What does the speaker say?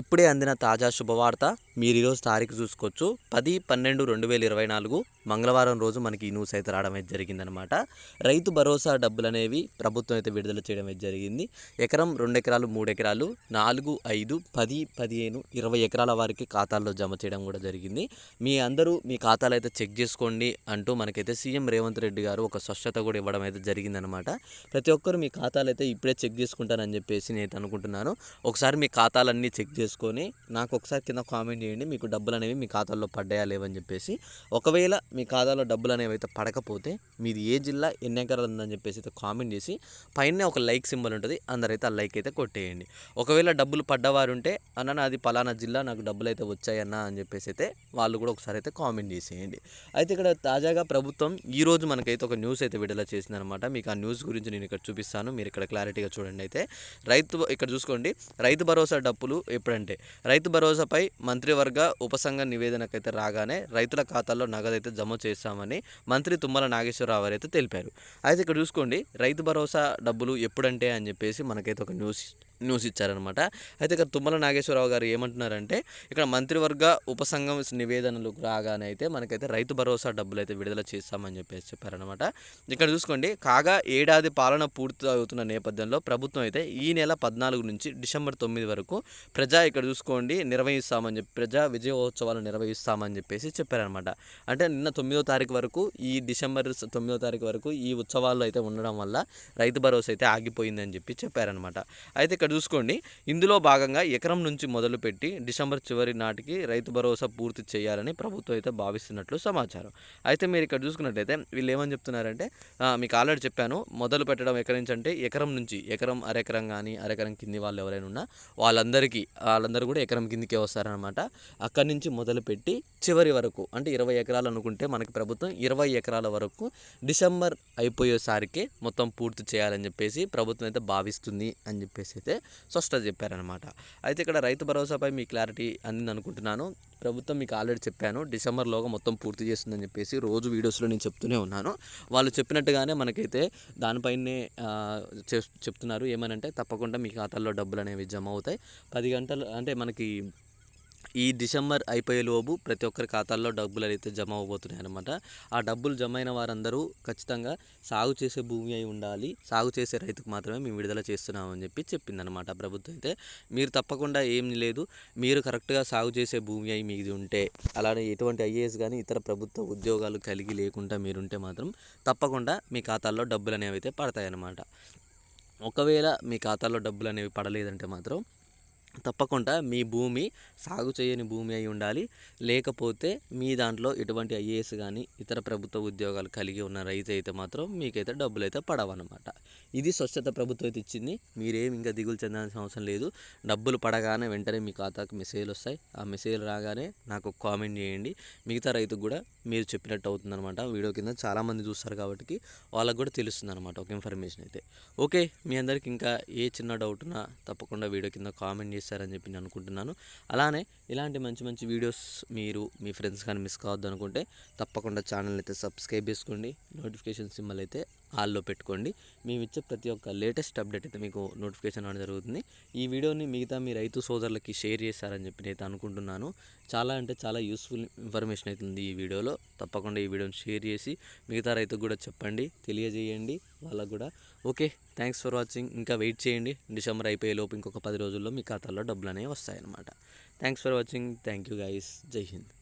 ఇప్పుడే అందిన తాజా శుభవార్త మీరు ఈరోజు తారీఖు చూసుకోవచ్చు. పది పన్నెండు రెండు వేల ఇరవై నాలుగు మంగళవారం రోజు మనకి ఈ న్యూస్ అయితే రావడం అయితే జరిగిందనమాట రైతు భరోసా డబ్బులు అనేవి ప్రభుత్వం అయితే విడుదల చేయడం అయితే జరిగింది. ఎకరం రెండు ఎకరాలు మూడు ఎకరాలు నాలుగు ఐదు పది పదిహేను ఇరవై ఎకరాల వారికి ఖాతాల్లో జమ చేయడం కూడా జరిగింది. మీ అందరూ మీ ఖాతాలు అయితే చెక్ చేసుకోండి అంటూ మనకైతే సీఎం రేవంత్ రెడ్డి గారు ఒక స్పష్టత కూడా ఇవ్వడం అయితే జరిగిందనమాట ప్రతి ఒక్కరు మీ ఖాతాలు అయితే ఇప్పుడే చెక్ చేసుకుంటారని చెప్పేసి నేను అనుకుంటున్నాను. ఒకసారి మీ ఖాతాలన్నీ చెక్ చేసుకొని నాకు ఒకసారి కింద కామెంట్ చేయండి మీకు డబ్బులు అనేవి మీ ఖాతాల్లో పడ్డాయా లేవని చెప్పేసి. ఒకవేళ మీ ఖాతాలో డబ్బులు అనేవి అయితే పడకపోతే మీది ఏ జిల్లా ఎన్ని ఎకరాలు ఉందని చెప్పేసి అయితే కామెంట్ చేసి పైన ఒక లైక్ సింబల్ ఉంటుంది అందరైతే ఆ లైక్ అయితే కొట్టేయండి. ఒకవేళ డబ్బులు పడ్డవారు ఉంటే అన్న నాది పలానా జిల్లా నాకు డబ్బులు అయితే వచ్చాయన్నా అని చెప్పేసి అయితే వాళ్ళు కూడా ఒకసారి అయితే కామెంట్ చేసేయండి. అయితే ఇక్కడ తాజాగా ప్రభుత్వం ఈరోజు మనకైతే ఒక న్యూస్ అయితే విడుదల చేసిందనమాట మీకు ఆ న్యూస్ గురించి నేను ఇక్కడ చూపిస్తాను మీరు ఇక్కడ క్లారిటీగా చూడండి అయితే. రైతు ఇక్కడ చూసుకోండి రైతు భరోసా డబ్బులు చూడండి. రైతు భరోసాపై మంత్రివర్గ ఉపసంఘ నివేదనకైతే రాగానే రైతుల ఖాతాల్లో నగదు అయితే జమ చేస్తామని మంత్రి తుమ్మల నాగేశ్వరరావు అయితే తెలిపారు. అయితే ఇక్కడ చూసుకోండి రైతు భరోసా డబ్బులు ఎప్పుడంటే అని చెప్పేసి మనకైతే ఒక న్యూస్ న్యూస్ ఇచ్చారనమాట అయితే ఇక్కడ తుమ్మల నాగేశ్వరరావు గారు ఏమంటున్నారంటే ఇక్కడ మంత్రివర్గ ఉపసంఘం నివేదనలు రాగానే అయితే మనకైతే రైతు భరోసా డబ్బులు అయితే విడుదల చేస్తామని చెప్పేసి చెప్పారనమాట ఇక్కడ చూసుకోండి కాగా ఏడాది పాలన పూర్తి అవుతున్న నేపథ్యంలో ప్రభుత్వం అయితే ఈ నెల పద్నాలుగు నుంచి డిసెంబర్ తొమ్మిది వరకు ప్రజా ఇక్కడ చూసుకోండి నిర్వహిస్తామని చెప్పి ప్రజా విజయోత్సవాలు నిర్వహిస్తామని చెప్పేసి చెప్పారనమాట అంటే నిన్న తొమ్మిదో తారీఖు వరకు ఈ డిసెంబర్ తొమ్మిదో తారీఖు వరకు ఈ ఉత్సవాల్లో అయితే ఉండడం వల్ల రైతు భరోసా అయితే ఆగిపోయిందని చెప్పి చెప్పారనమాట అయితే ఇక్కడ చూసుకోండి. ఇందులో భాగంగా ఎకరం నుంచి మొదలుపెట్టి డిసెంబర్ చివరి నాటికి రైతు భరోసా పూర్తి చేయాలని ప్రభుత్వం అయితే భావిస్తున్నట్లు సమాచారం. అయితే మీరు ఇక్కడ చూసుకున్నట్లయితే వీళ్ళు ఏమని చెప్తున్నారంటే మీకు ఆల్రెడీ చెప్పాను మొదలు పెట్టడం ఎక్కడి నుంచి అంటే ఎకరం నుంచి ఎకరం అరెకరం కానీ అరెకరం కింది వాళ్ళు ఎవరైనా ఉన్నా వాళ్ళందరికీ వాళ్ళందరూ కూడా ఎకరం కిందికే వస్తారనమాట అక్కడి నుంచి మొదలుపెట్టి చివరి వరకు అంటే ఇరవై ఎకరాలు అనుకుంటే మనకి ప్రభుత్వం ఇరవై ఎకరాల వరకు డిసెంబర్ అయిపోయేసరికి మొత్తం పూర్తి చేయాలని చెప్పేసి ప్రభుత్వం అయితే భావిస్తుంది అని చెప్పేసి అయితే స్పష్టత చెప్పారనమాట అయితే ఇక్కడ రైతు భరోసాపై మీ క్లారిటీ అందింది అనుకుంటున్నాను ప్రభుత్వం మీకు ఆల్రెడీ చెప్పాను. డిసెంబర్లోగా మొత్తం పూర్తి చేస్తుందని చెప్పేసి రోజు వీడియోస్లో నేను చెప్తూనే ఉన్నాను. వాళ్ళు చెప్పినట్టుగానే మనకైతే దానిపైనే చెప్- చెప్తున్నారు. ఏమనంటే తప్పకుండా మీ ఖాతాల్లో డబ్బులు అనేవి జమ అవుతాయి. పది గంటలు అంటే మనకి ఈ డిసెంబర్ అయిపోయేలోపు ప్రతి ఒక్కరి ఖాతాల్లో డబ్బులు అయితే జమ అవబోతున్నాయి అనమాట ఆ డబ్బులు జమ అయిన వారందరూ ఖచ్చితంగా సాగు చేసే భూమి అయి ఉండాలి. సాగు చేసే రైతుకు మాత్రమే మేము విడుదల చేస్తున్నామని చెప్పి చెప్పిందనమాట ప్రభుత్వం అయితే. మీరు తప్పకుండా ఏం లేదు. మీరు కరెక్ట్గా సాగు చేసే భూమి అయి మీది ఉంటే అలానే ఎటువంటి ఐఏఎస్ కానీ ఇతర ప్రభుత్వ ఉద్యోగాలు కలిగి లేకుండా మీరుంటే మాత్రం తప్పకుండా మీ ఖాతాల్లో డబ్బులు అనేవి అయితే పడతాయన్నమాట. ఒకవేళ మీ ఖాతాలో డబ్బులు అనేవి పడలేదంటే మాత్రం తప్పకుండా మీ భూమి సాగు చేయని భూమి అయి ఉండాలి. లేకపోతే మీ దాంట్లో ఎటువంటి ఐఏఎస్ కానీ ఇతర ప్రభుత్వ ఉద్యోగాలు కలిగి ఉన్న రైతు అయితే మాత్రం మీకైతే డబ్బులు అయితే పడవన్నమాట. ఇది స్వచ్ఛత ప్రభుత్వం అయితే ఇచ్చింది. మీరేం ఇంకా దిగులు చెందాల్సిన అవసరం లేదు. డబ్బులు పడగానే వెంటనే మీ ఖాతాకు మెసేజ్లు వస్తాయి. ఆ మెసేజ్ రాగానే నాకు కామెంట్ చేయండి. మిగతా రైతుకు కూడా మీరు చెప్పినట్టు అవుతుందన్నమాట. వీడియో కింద చాలామంది చూస్తారు కాబట్టి వాళ్ళకు కూడా తెలుస్తుంది అనమాట ఒక ఇన్ఫర్మేషన్ అయితే. ఓకే మీ అందరికి ఇంకా ఏ చిన్న డౌట్ ఉన్నా తప్పకుండా వీడియో కింద కామెంట్ చేశారని చెప్పి నేను అనుకుంటున్నాను. అలానే ఇలాంటి మంచి మంచి వీడియోస్ మీరు మీ ఫ్రెండ్స్ కానీ మిస్ కావద్దు అనుకుంటే తప్పకుండా ఛానల్ అయితే సబ్స్క్రైబ్ చేసుకోండి. నోటిఫికేషన్ సింబల్ అయితే ఆల్లో పెట్టుకోండి. మేము ఇచ్చే ప్రతి ఒక్క లేటెస్ట్ అప్డేట్ అయితే మీకు నోటిఫికేషన్ రావడం జరుగుతుంది. ఈ వీడియోని మిగతా మీ రైతు సోదరులకి షేర్ చేశారని చెప్పి నేను అనుకుంటున్నాను. చాలా అంటే చాలా యూస్ఫుల్ ఇన్ఫర్మేషన్ అవుతుంది ఈ వీడియోలో. తప్పకుండా ఈ వీడియోని షేర్ చేసి మిగతా రైతుకు కూడా చెప్పండి తెలియజేయండి. వాళ్ళకు కూడా. ఓకే థ్యాంక్స్ ఫర్ వాచింగ్ ఇంకా వెయిట్ చేయండి. డిసెంబర్ అయిపోయే లోపు ఇంకొక పది రోజుల్లో మీ ఖాతాలో డబ్బులు అనేవి వస్తాయన్నమాట. Thanks for watching thank you guys జై హింద్.